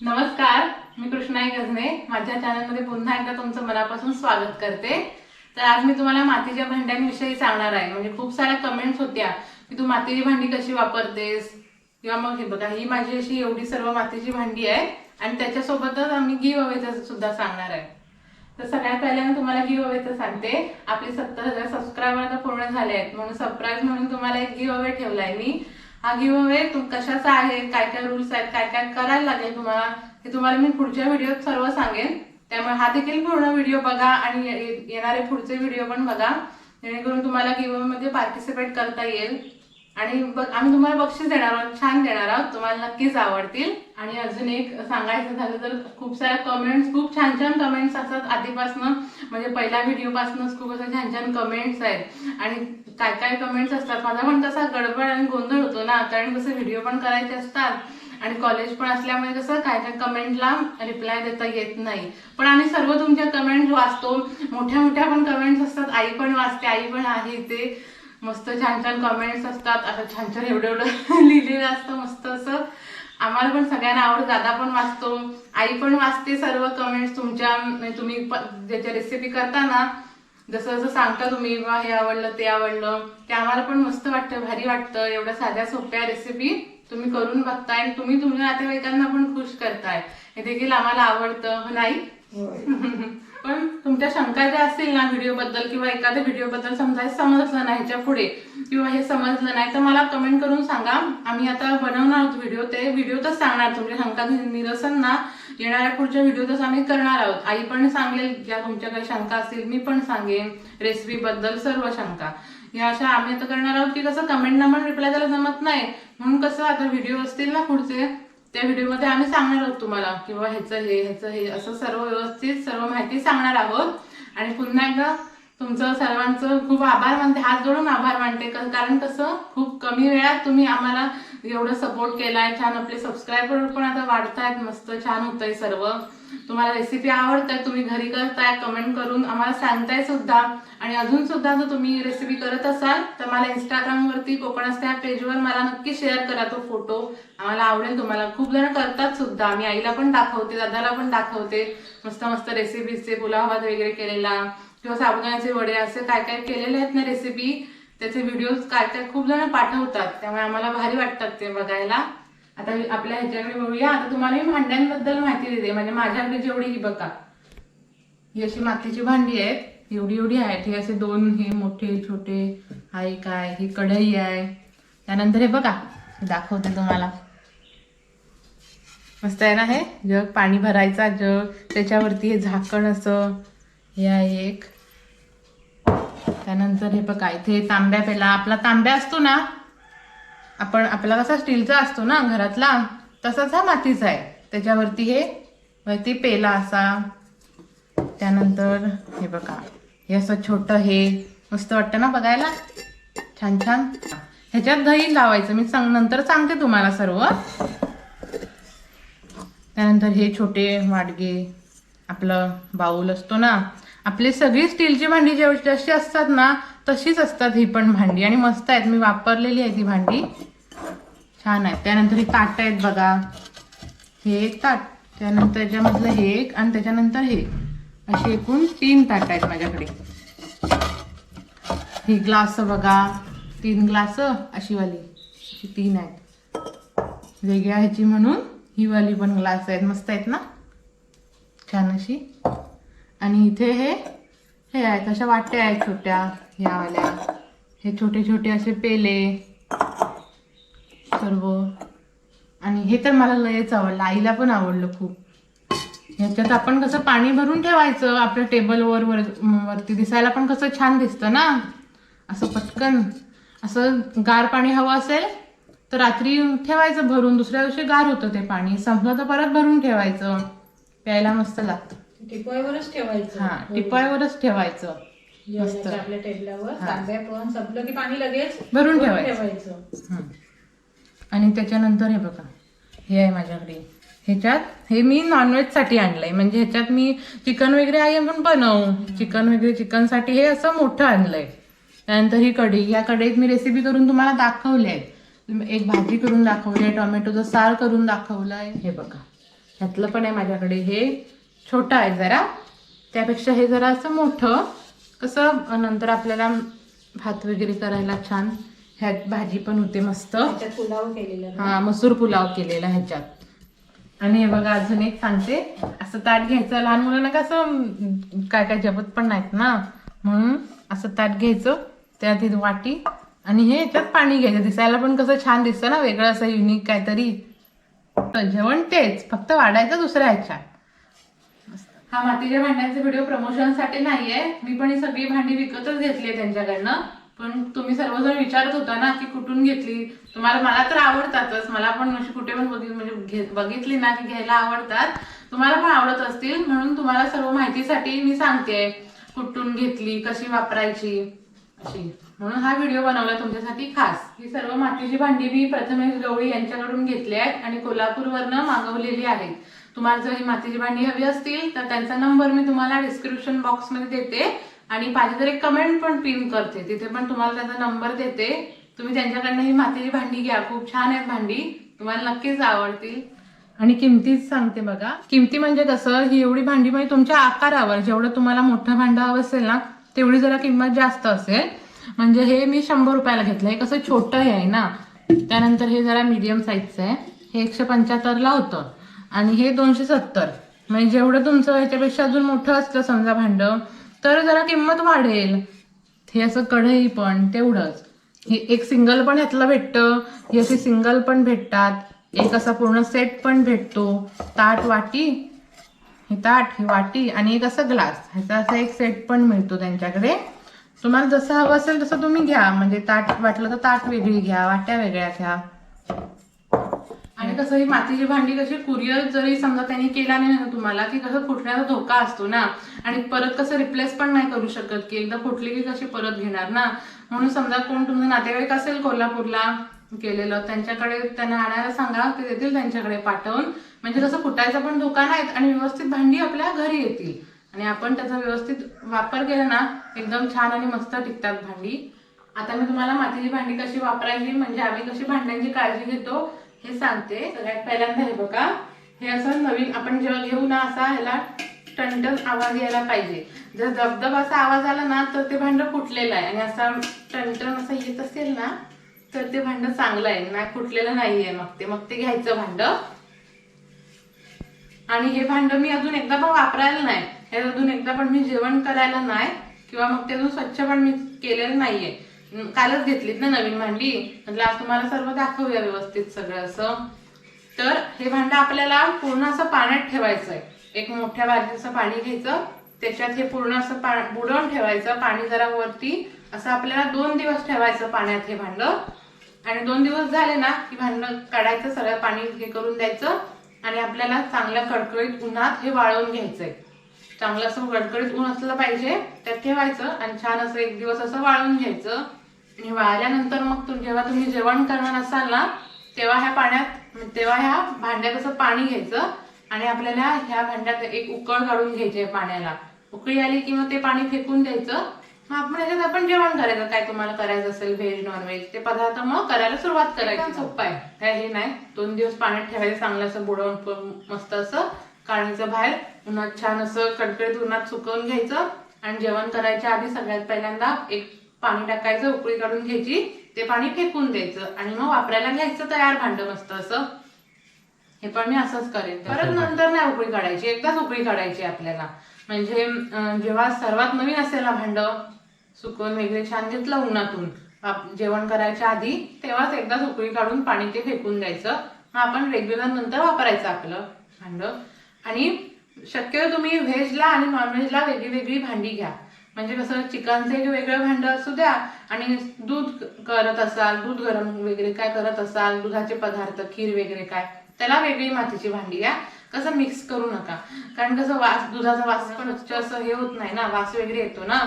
नमस्कार मी कृष्णाई गजने. माझ्या चॅनलमध्ये पुन्हा एकदा तुमचं मनापासून स्वागत करते. तर आज मी तुम्हाला मातीच्या भांड्यांविषयी सांगणार आहे. म्हणजे खूप साऱ्या कमेंट्स होत्या की तू मातीची भांडी कशी वापरतेस? किंवा मग हे बघा ही माझी अशी एवढी सर्व मातीची भांडी आहे. आणि त्याच्यासोबतच आम्ही गिव अवेचं सुद्धा सांगणार आहे. तर सगळ्यात पहिल्या मी तुम्हाला गिव अवेचं सांगते. आपले सत्तर हजार सबस्क्रायबर आता पूर्ण झाले आहेत. म्हणून सरप्राईज म्हणून तुम्हाला एक गिव अवे आहे मी. हा गिव अवे कशाचा आहे काय काय रूल्स आहेत काय काय करायला लागेल तुम्हाला हे तुम्हाला मी पुढच्या व्हिडिओत सर्व सांगेन. त्यामुळे हा देखील पूर्ण व्हिडिओ बघा आणि ये- येणारे पुढचे व्हिडिओ पण बघा. जेणेकरून तुम्हाला गिव पार्टिसिपेट करता येईल. आणि बघ- आम्ही तुम्हाला बक्षीस देणार आहोत छान देणार आहोत. तुम्हाला नक्कीच आवडतील. आणि अजून एक सांगायचं झालं तर खूप साऱ्या कमेंट्स खूप छान छान कमेंट्स असतात आधीपासनं. म्हणजे पहिल्या व्हिडिओपासूनच खूप असं छान छान कमेंट्स आहेत. आणि काय काय कमेंट्स असतात माझा पण तसा गडबड आणि गोंधळ कारण कसं व्हिडिओ पण करायचे असतात. आणि कॉलेज पण असल्यामुळे कसं काय काय कमेंटला रिप्लाय देता येत नाही. पण आम्ही सर्व तुमच्या कमेंट वाचतो. मोठ्या मोठ्या पण कमेंट्स असतात. आई पण वाचते आई पण आहे इथे. मस्त छान छान कमेंट्स असतात. आता छान छान एवढं एवढं लिहिलेलं असतं मस्त असं. आम्हाला पण सगळ्यांना आवड दादा पण वाचतो. आई पण वाचते सर्व कमेंट्स तुमच्या. म्हणजे तुम्ही ज्याच्या रेसिपी करताना जसं जसं सांगता तुम्ही बा हे आवडलं ते आवडलं ते आम्हाला पण मस्त वाटतं भारी वाटतं. एवढ्या साध्या सोप्या रेसिपी तुम्ही करून बघताय आणि तुम्ही तुमच्या नातेवाईकांना पण खुश करताय. हे देखील आम्हाला आवडतं हो नाही? पण तुमच्या शंका ज्या असतील ना व्हिडिओ बद्दल किंवा एखाद्या व्हिडिओ बद्दल समजा हे समजलं नाही ह्याच्या पुढे किंवा हे समजलं नाही तर मला कमेंट करून सांगा. आम्ही आता बनवणार आहोत व्हिडिओ ते व्हिडिओतच सांगणार. तुमच्या शंका निरसन ना येणाऱ्या पुढच्या व्हिडिओतच आम्ही करणार आहोत. आई पण सांगेल ज्या तुमच्या काही शंका असतील मी पण सांगेन. रेसिपी बद्दल सर्व शंका. ह्या अशा आम्ही आता करणार आहोत की कसं कमेंटना पण रिप्लाय द्यायला जमत नाही. म्हणून कसं आता व्हिडिओ असतील ना पुढचे त्या व्हिडिओमध्ये आम्ही सांगणार आहोत तुम्हाला किंवा ह्याचं हे ह्याचं हे असं सर्व व्यवस्थित सर्व माहिती सांगणार आहोत. आणि पुन्हा एकदा तुमचं सर्वांचं खूप आभार मानते. हात जोडून आभार मानते. कारण कसं खूप कमी वेळात तुम्ही आम्हाला एवढं सपोर्ट केलाय. छान आपले सबस्क्रायबर पण आता वाढतायत मस्त. छान होतंय सर्व. तुम्हाला रेसिपी आवडतात तुम्ही घरी करताय कमेंट करून आम्हाला सांगताय सुद्धा. आणि अजून सुद्धा जर तुम्ही रेसिपी करत असाल तर मला इंस्टाग्राम वरती त्या पेजवर मला नक्की शेअर करा तो फोटो आम्हाला आवडेल. तुम्हाला खूप जण करतात सुद्धा. मी आईला पण दाखवते दादाला पण दाखवते. मस्त मस्त रेसिपीजचे पुलाव भात वगैरे केलेला. किंवा साबुदाण्याचे वडे असे काय काय केलेले आहेत ना रेसिपी त्याचे व्हिडिओज काय काय खूप जण पाठवतात. त्यामुळे आम्हाला भारी वाटतात ते बघायला. आता आपल्या ह्याच्याकडे बघूया. आता तुम्हाला मी भांड्यांबद्दल माहिती देते. म्हणजे माझ्याकडे जेवढी ही बघा. ही अशी मातीची भांडी आहेत. एवढी एवढी आहेत. हे असे दोन हे मोठे छोटे हा एक आहे ही कढई आहे. त्यानंतर हे बघा. दाखवते तुम्हाला. मस्त आहे ना हे? जग पाणी भरायचा जग. त्याच्यावरती हे झाकण असं. ह्या एक. त्यानंतर हे बघा इथे तांब्या पेला आपला तांब्या असतो ना आपण आपला कसा स्टीलचा असतो ना घरातला तसाच हा मातीचा आहे. त्याच्यावरती हे वरती पेला असा. त्यानंतर हे बघा हे असं छोटं हे मस्त वाटतं ना बघायला? छान छान. ह्याच्यात दही लावायचं मी सांग नंतर सांगते तुम्हाला सर्व. त्यानंतर हे छोटे वाडगे आपलं बाऊल असतो ना आपली सगळी स्टीलची भांडी जेव जशी असतात ना तशीच असतात ही पण भांडी. आणि मस्त आहेत. मी वापरलेली आहे ती भांडी. छान आहे त्यानंतर ही ताट आहेत बघा. हे एक ताट. त्यानंतर त्याच्यामधलं हे एक आणि त्याच्यानंतर हे. असे एकूण तीन ताट आहेत माझ्याकडे. ही ग्लास बघा. तीन ग्लास अशीवाली अशी तीन आहेत. वेगळ्या ह्याची म्हणून ही वाली पण ग्लास आहेत. मस्त आहेत ना? छान अशी. आणि इथे हे हे आहेत अशा वाट्या आहेत छोट्या ह्यावाल्या हे छोटे छोटे असे पेले. सर्व. आणि हे तर मला लयच आवडलं आईला पण आवडलं खूप. ह्याच्यात आपण कसं पाणी भरून ठेवायचं आपल्या टेबलवर वर वरती दिसायला पण कसं छान दिसतं ना. असं पटकन असं गार पाणी हवं असेल तर रात्री ठेवायचं भरून. दुसऱ्या दिवशी गार होतं ते पाणी. संपलं तर परत भरून ठेवायचं. प्यायला मस्त लागतं. टिपॉयवरच ठेवायचं. हा टिपॉयवरच ठेवायचं. मस्त. आपल्या टेबलावर. हा. तांब्या पण संपलं की पाणी लगेच भरून ठेवायचं. हं. आणि त्याच्यानंतर हे बघा हे आहे माझ्याकडे. ह्याच्यात हे मी नॉनव्हेजसाठी आणलंय. म्हणजे ह्याच्यात मी चिकन वगैरे आहे पण बनवू. चिकन वगैरे चिकनसाठी हे असं मोठं आणलंय. त्यानंतर ही कढई. या कढईत मी रेसिपी करून तुम्हाला दाखवली आहे. एक भाजी करून दाखवली आहे टोमॅटोचं सार करून दाखवलं आहे. हे बघा. ह्यातलं पण आहे माझ्याकडे हे. छोटं आहे जरा. त्यापेक्षा हे जरा असं मोठं. कसं नंतर आपल्याला भात वगैरे करायला छान. ह्यात भाजी पण होते मस्त. पुलाव केलेला. हा मसूर पुलाव केलेला ह्याच्यात. आणि हे बघा अजून एक सांगते. असं ताट घ्यायचं. लहान मुलांना कसं काय काय जपत पण नाहीत ना. म्हणून असं ताट घ्यायचं. त्यात ही वाटी आणि हे याच्यात पाणी घ्यायचं. दिसायला पण कसं छान दिसतं ना. वेगळं असं युनिक काहीतरी. तर जेवण तेच. फक्त वाढायचं दुसऱ्या ह्याच्यात. हा मातीच्या भांड्यांचा व्हिडिओ प्रमोशनसाठी नाहीये. मी पण ही सगळी भांडी विकतच घेतली त्यांच्याकडनं. पण तुम्ही सर्वजण विचारत होता ना की कुठून घेतली? तुम्हाला मला तर आवडतातच. मला पण अशी कुठे पण बघित म्हणजे बघितली ना की घ्यायला आवडतात. तुम्हाला पण आवडत असतील. म्हणून तुम्हाला सर्व माहितीसाठी मी सांगते कुठून घेतली? कशी वापरायची? अशी. म्हणून हा व्हिडिओ बनवला तुमच्यासाठी खास. ही सर्व मातीची भांडी मी प्रथमेश गवळी यांच्याकडून घेतली आहेत आणि कोल्हापूरवरनं मागवलेली आहेत. तुम्हाला जर ही मातीची भांडी हवी असतील तर त्यांचा नंबर मी तुम्हाला डिस्क्रिप्शन बॉक्समध्ये देते. आणि पाहिजे तर एक कमेंट पण पिन करते. तिथे पण तुम्हाला त्याचा नंबर देते. तुम्ही त्यांच्याकडनं ही मातीची भांडी घ्या. खूप छान आहेत भांडी. तुम्हाला नक्कीच आवडतील. आणि किमतीच सांगते बघा. किमती म्हणजे कसं? ही एवढी भांडी म्हणजे तुमच्या आकारावर जेवढं तुम्हाला मोठं भांडं हवं असेल ना तेवढी जरा किंमत जास्त असेल. म्हणजे हे मी शंभर रुपयाला घेतलं हे कसं छोटं आहे ना. त्यानंतर हे जरा मीडियम साईजचं आहे. हे एकशे पंच्याहत्तरला होतं. आणि हे दोनशे सत्तर. म्हणजे जेवढं तुमचं ह्याच्यापेक्षा अजून मोठं असलं समजा भांडं तर जरा किंमत वाढेल. हे असं कढई पण तेवढंच. हे एक सिंगल पण ह्यातलं भेटतं हे असे सिंगल पण भेटतात एक असा पूर्ण सेट पण भेटतो. ताट वाटी. हे ताट ही वाटी आणि एक असं ग्लास. ह्याचा असा एक सेट पण मिळतो त्यांच्याकडे. तुम्हाला जसं हवं असेल तसं तुम्ही घ्या. म्हणजे ताट वाटलं तर ताट वेगळी घ्या वाट्या वेगळ्या घ्या. आणि कसं ही मातीची भांडी कशी कुरिअर जरी समजा त्यांनी केला नाही ना तुम्हाला की कसं फुटण्याचा धोका असतो ना? आणि परत कसं रिप्लेस पण नाही करू शकत की एकदा फुटली की कशी परत घेणार ना? म्हणून समजा कोण तुमचा नातेवाईक असेल कोल्हापूरला केलेलं त्यांच्याकडे त्यांना आणायला सांगा ते देतील त्यांच्याकडे पाठवून. म्हणजे कसं फुटायचा पण धोका नाही आणि व्यवस्थित भांडी आपल्या घरी येतील. आणि आपण त्याचा व्यवस्थित वापर केला ना एकदम छान आणि मस्त टिकतात भांडी. आता मी तुम्हाला मातीची भांडी कशी वापरायची म्हणजे आम्ही कशी भांड्यांची काळजी घेतो हे सांगते. सगळ्यात पहिल्यांदा हे बघा. हे असं नवीन आपण जेव्हा घेऊ ना असा ह्याला टणटण आवाज यायला पाहिजे. जर दबदब असा आवाज आला ना तर ते भांड फुटलेलं आहे. आणि असा टणटण असं येत असेल ना तर ते भांड चांगलं आहे. नाही फुटलेलं नाहीये. मग ते मग ते घ्यायचं भांड. आणि हे भांड मी अजून एकदा पण वापरायला नाही. हे अजून एकदा पण मी जेवण करायला नाही. किंवा मग ते अजून स्वच्छ पण मी केलेलं नाहीये. कालच घेतलीत ना नवीन भांडी. म्हटलं आज तुम्हाला सर्व दाखवूया व्यवस्थित सगळं असं. तर हे भांड आपल्याला पूर्ण असं पाण्यात ठेवायचं आहे एक मोठ्या बादलीचं पाणी घ्यायचं त्याच्यात हे पूर्ण असं पा बुडवून ठेवायचं. पाणी जरा वरती असं आपल्याला दोन दिवस ठेवायचं पाण्यात हे भांड. आणि दोन दिवस झाले ना की भांड काढायचं सगळं पाणी हे करून द्यायचं आणि आपल्याला चांगल्या कडकडीत उन्हात हे वाळवून घ्यायचंय. चांगलं असं कडकडीत ऊन असलं पाहिजे त्यात ठेवायचं आणि छान असं एक दिवस असं वाळवून घ्यायचं. आणि वाळल्यानंतर मग तुम जेव्हा तुम्ही जेवण करणार असाल ना तेव्हा ह्या पाण्यात तेव्हा ह्या भांड्यात असं पाणी घ्यायचं आणि आपल्याला ह्या भांड्यात एक उकळ काढून घ्यायची आहे पाण्याला. उकळी आली की मग ते पाणी फेकून द्यायचं. मग आपण याच्यात आपण जेवण करायचं. काय तुम्हाला करायचं असेल व्हेज नॉनव्हेज? ते पदार्थ मग करायला सुरुवात करायची. सोपं आहे. काय हे नाही. दोन दिवस पाण्यात ठेवायचं चांगलं असं बुडवून मस्त असं काढायचं बाहेर. उन्हात छान असं कडकडीत उन्हात सुकवून घ्यायचं. आणि जेवण करायच्या आधी सगळ्यात पहिल्यांदा एक पाणी टाकायचं उकळी काढून घ्यायची. ते पाणी फेकून द्यायचं आणि मग वापरायला घ्यायचं तयार भांड मस्त असं. हे पण मी असंच करेन. परत नंतर नाही उकळी काढायची. एकदाच उकळी काढायची आपल्याला. म्हणजे जेव्हा सर्वात नवीन असेल ना भांड सुकवून वगैरे छान घेतलं उन्हातून जेवण करायच्या आधी तेव्हाच एकदाच उकळी काढून पाणी ते फेकून द्यायचं. मग आपण रेग्युलर नंतर वापरायचं आपलं भांड. आणि शक्यतो तुम्ही व्हेजला आणि नॉनव्हेजला वेगळी वेगळी भांडी घ्या. म्हणजे कसं चिकनचं एक वेगळं भांड असू द्या आणि दूध करत असाल दूध गरम वगैरे काय करत असाल दुधाचे पदार्थ खीर वगैरे काय त्याला वेगळी मातीची भांडी घ्या. कसं मिक्स करू नका. कारण कसं वास दुधाचा वास पण असं हे होत नाही ना वास वगैरे येतो ना.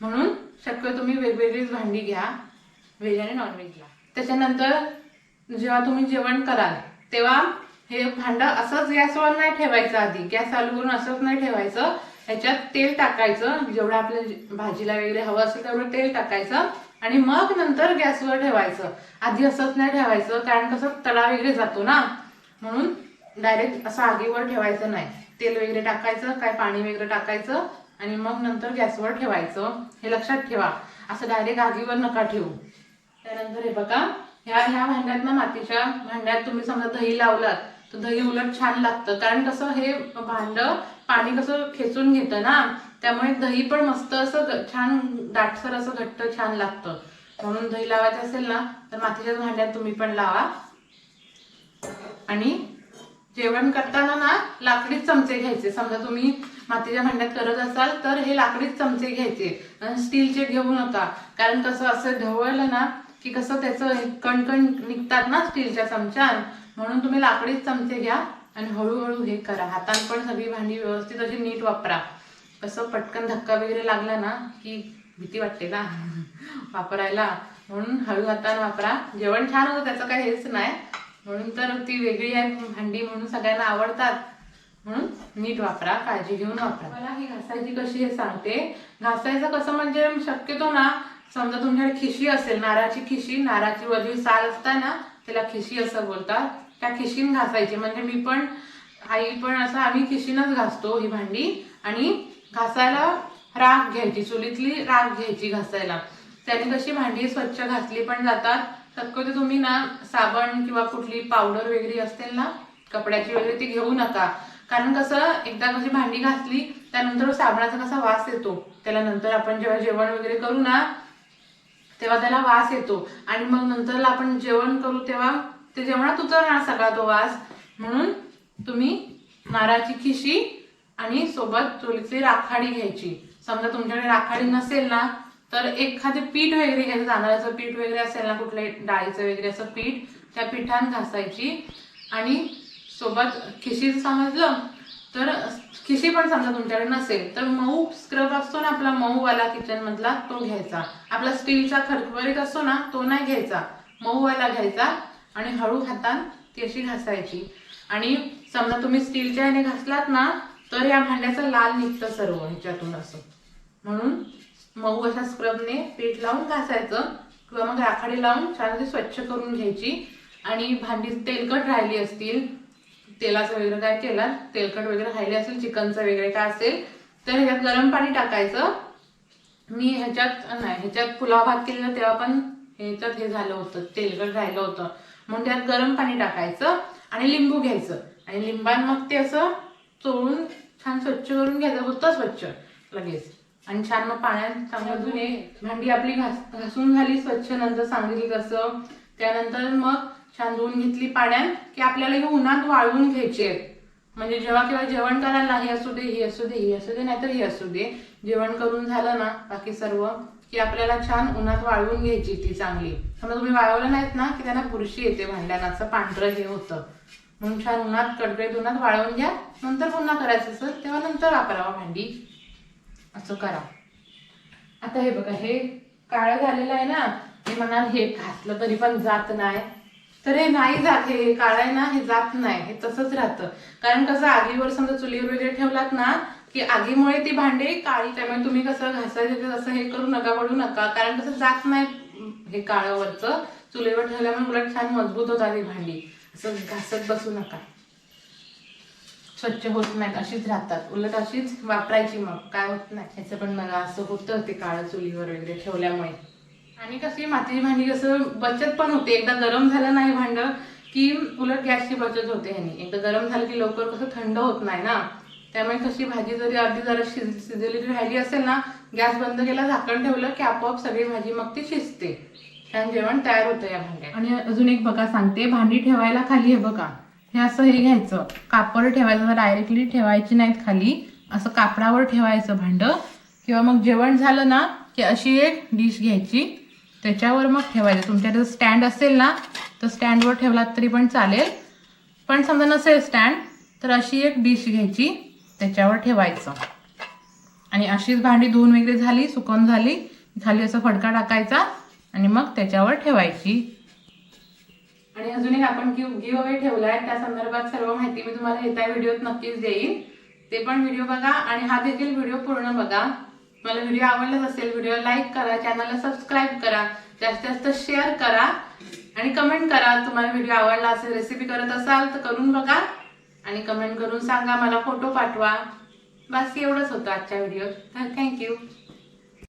म्हणून शक्यतो तुम्ही वेगवेगळीच भांडी घ्या व्हेज आणि नॉनव्हेजला त्याच्यानंतर जेव्हा तुम्ही जेवण कराल तेव्हा हे भांड असंच गॅसवर नाही ठेवायचं आधी. गॅस चालू करून असंच नाही ठेवायचं. ह्याच्यात तेल टाकायचं. जेवढं आपल्या भाजीला वगैरे हवं असेल तेवढं तेल टाकायचं. आणि मग नंतर गॅसवर ठेवायचं. आधी असंच नाही ठेवायचं कारण कसं तडा वगैरे जातो ना. म्हणून डायरेक्ट असं आगीवर ठेवायचं नाही. तेल वगैरे टाकायचं काय पाणी वगैरे टाकायचं आणि मग नंतर गॅसवर ठेवायचं. हे लक्षात ठेवा. असं डायरेक्ट आगीवर नका ठेवू. त्यानंतर हे बघा ह्या ह्या भांड्यात ना मातीच्या भांड्यात तुम्ही समजा दही लावलात तर दही उलट छान लागतं. कारण कसं हे भांड पाणी कसं खेचून घेतं ना त्यामुळे दही पण मस्त असं छान दाटसर असं घट्ट छान लागतं. म्हणून दही लावायचं असेल ना तर मातीच्या भांड्यात तुम्ही पण लावा. आणि जेवण करताना ना लाकडीच चमचे घ्यायचे. समजा तुम्ही मातीच्या भांड्यात करत असाल तर हे लाकडीच चमचे घ्यायचे. स्टीलचे घेऊ नका. कारण कसं असं ढवळलं ना की कसं त्याचं कणकण निघतात ना स्टीलच्या चमच्यान म्हणून तुम्ही लाकडीच चमचे घ्या. आणि हळूहळू हे करा. हातान पण सगळी भांडी व्यवस्थित अशी नीट वापरा. कसं पटकन धक्का वगैरे लागला ना की भीती वाटते ना वापरायला. म्हणून हळू हाताने वापरा. जेवण छान होतं त्याचं काही हेच नाही. म्हणून तर ती वेगळी आहे भांडी म्हणून सगळ्यांना आवडतात. म्हणून नीट वापरा काळजी घेऊन वापरा. मला ही घासायची कशी हे सांगते. घासायचं कसं म्हणजे शक्यतो ना समजा तुमच्याकडे खिशी असेल नारळाची खिशी नारळाची वरची साल असता ना त्याला खिशी असं बोलतात. त्या खिशीन घासायची. म्हणजे मी पण आई पण असं आम्ही खिशीनच घासतो ही भांडी. आणि घासायला राख घ्यायची चुलीतली राख घ्यायची घासायला. त्याने कशी भांडी स्वच्छ घासली पण जातात. शक्यतो तुम्ही ना साबण किंवा कुठली पावडर वगैरे असतील ना कपड्याची वगैरे ती घेऊ नका. कारण कसं एकदा कशी भांडी घासली त्यानंतर साबणाचा कसा वास येतो. त्याला नंतर आपण जेव्हा जेवण वगैरे करू ना तेव्हा त्याला वास येतो. आणि मग नंतर आपण जेवण करू तेव्हा ते जेवणात उतरणार सगळा तो वास. म्हणून तुम्ही नारळाची खिशी आणि सोबत चुलीतली राखाडी घ्यायची. समजा तुमच्याकडे राखाडी नसेल ना तर एखादे पीठ वगैरे घ्यायचं तांदळाचं पीठ वगैरे असेल ना कुठल्याही डाळीचं वगैरे असं पीठ त्या पिठान घासायची. आणि सोबत खिशीचं समजलं तर खिशी पण समजा तुमच्याकडे नसेल तर मऊ स्क्रब असतो ना आपला मऊवाला किचनमधला तो घ्यायचा. आपला स्टीलचा खरखरीत असतो ना तो नाही घ्यायचा. मऊवाला घ्यायचा. आणि हळू हातान ती अशी घासायची. आणि समजा तुम्ही स्टीलच्या ह्याने घासलात ना तर या भांड्याचा लाल निघतं सर्व ह्याच्यातून असं. म्हणून मऊ अशा स्क्रबने पीठ लावून घासायचं किंवा मग राखाडी लावून छान स्वच्छ करून घ्यायची. आणि भांडी तेलकट राहिली असतील तेलाचं वगैरे काय केलं तेलकट वगैरे राहिले असेल चिकनचं वगैरे काय असेल तर ह्याच्यात गरम पाणी टाकायचं. मी ह्याच्यात नाही ह्याच्यात पुलाव भात केलेला तेव्हा पण ह्याच्यात हे झालं होतं तेलकट राहिलं होतं. म्हणून त्यात गरम पाणी टाकायचं आणि लिंबू घ्यायचं. आणि लिंबान मग ते असं चोळून छान स्वच्छ करून घ्यायचं होतं स्वच्छ लगेच. आणि छान मग पाण्यात चांगलं धुणे भांडी आपली घास घासून झाली स्वच्छ नंतर सांगितली तसं. त्यानंतर मग छान धुवून घेतली पाण्यात की आपल्याला हे उन्हात वाळवून घ्यायचे आहेत. म्हणजे जेव्हा केव्हा जेवण करायला हे असू दे हे असू दे हे असू दे नाहीतर हे असू दे. जेवण करून झालं ना बाकी सर्व की आपल्याला छान उन्हात वाळवून घ्यायची ती चांगली. समजा तुम्ही वाळवलं नाहीत ना की त्यांना बुरशी येते भांड्यांना पांढरं हे होतं. म्हणून छान उन्हात कडकडीत उन्हात वाळवून घ्या. नंतर पुन्हा करायचं असेल तेव्हा नंतर वापरावा भांडी. असं करा. आता हे बघा हे काळं झालेलं आहे ना हे म्हणाल हे घातलं तरी पण जात नाही. तर हे नाही जात हे काळं आहे ना हे जात नाही हे तसंच राहतं. कारण कसं आगीवर समजा चुलीवर वगैरे ठेवलात ना की आगीमुळे ती भांडी काळी त्यामुळे तुम्ही कसं घासायचं असं तसं हे करू नका पडू नका. कारण कसं जात नाही हे हे काळंवरचं. चुलीवर ठेवल्यामुळे उलट छान मजबूत होतात ही भांडी. असं घासत बसू नका. स्वच्छ होत नाहीत अशीच राहतात. उलट अशीच वापरायची मग. काय होत नाही. ह्याचं पण मला असं होतं ते काळं चुलीवर वगैरे ठेवल्यामुळे. आणि कशी मातीची भांडी कसं बचत पण होते. एकदा गरम झालं नाही भांड की उलट गॅसची बचत होते ह्यानी. एकदा गरम झालं की लवकर कसं थंड होत नाही ना. त्यामुळे कशी भाजी जरी अर्धी जरा शिज शिजलेली राहिली असेल ना गॅस बंद केला झाकण ठेवलं की आपोआप सगळी भाजी मग ती शिजते. छान जेवण तयार होतं या भांड्यात. आणि अजून एक बघा सांगते भांडी ठेवायला खाली हे बघा. हे असं हे घ्यायचं. कापड ठेवायचं डायरेक्टली ठेवायची नाहीत खाली असं कापडावर ठेवायचं भांड. किंवा मग जेवण झालं ना की अशी एक डिश घ्यायची. त्याच्यावर मग ठेवायचं. तुमच्याकडे स्टँड असेल ना तर स्टँडवर ठेवलात तरी पण चालेल. पण समजा नसेल स्टँड तर अशी एक डिश घ्यायची. त्याच्यावर ठेवायचं. आणि अशीच भांडी धुवून वगैरे झाली सुकवून झाली खाली असं फडका टाकायचा आणि मग त्याच्यावर ठेवायची. आणि अजून एक आपण गिव गिव अवे ठेवलाय त्या संदर्भात सर्व माहिती मी तुम्हाला येत्या व्हिडिओत नक्कीच देईन. ते पण व्हिडिओ बघा आणि हा देखील व्हिडिओ पूर्ण बघा. मला व्हिडिओ आवडलाच असेल व्हिडिओ लाईक करा चॅनलला सबस्क्राईब करा जास्तीत जास्त शेअर करा आणि कमेंट करा तुम्हाला व्हिडिओ आवडला असेल रेसिपी करत असाल तर करून बघा. आणि कमेंट करून सांगा मला फोटो पाठवा. बस एवढंच होतं आजच्या व्हिडिओ तर थँक्यू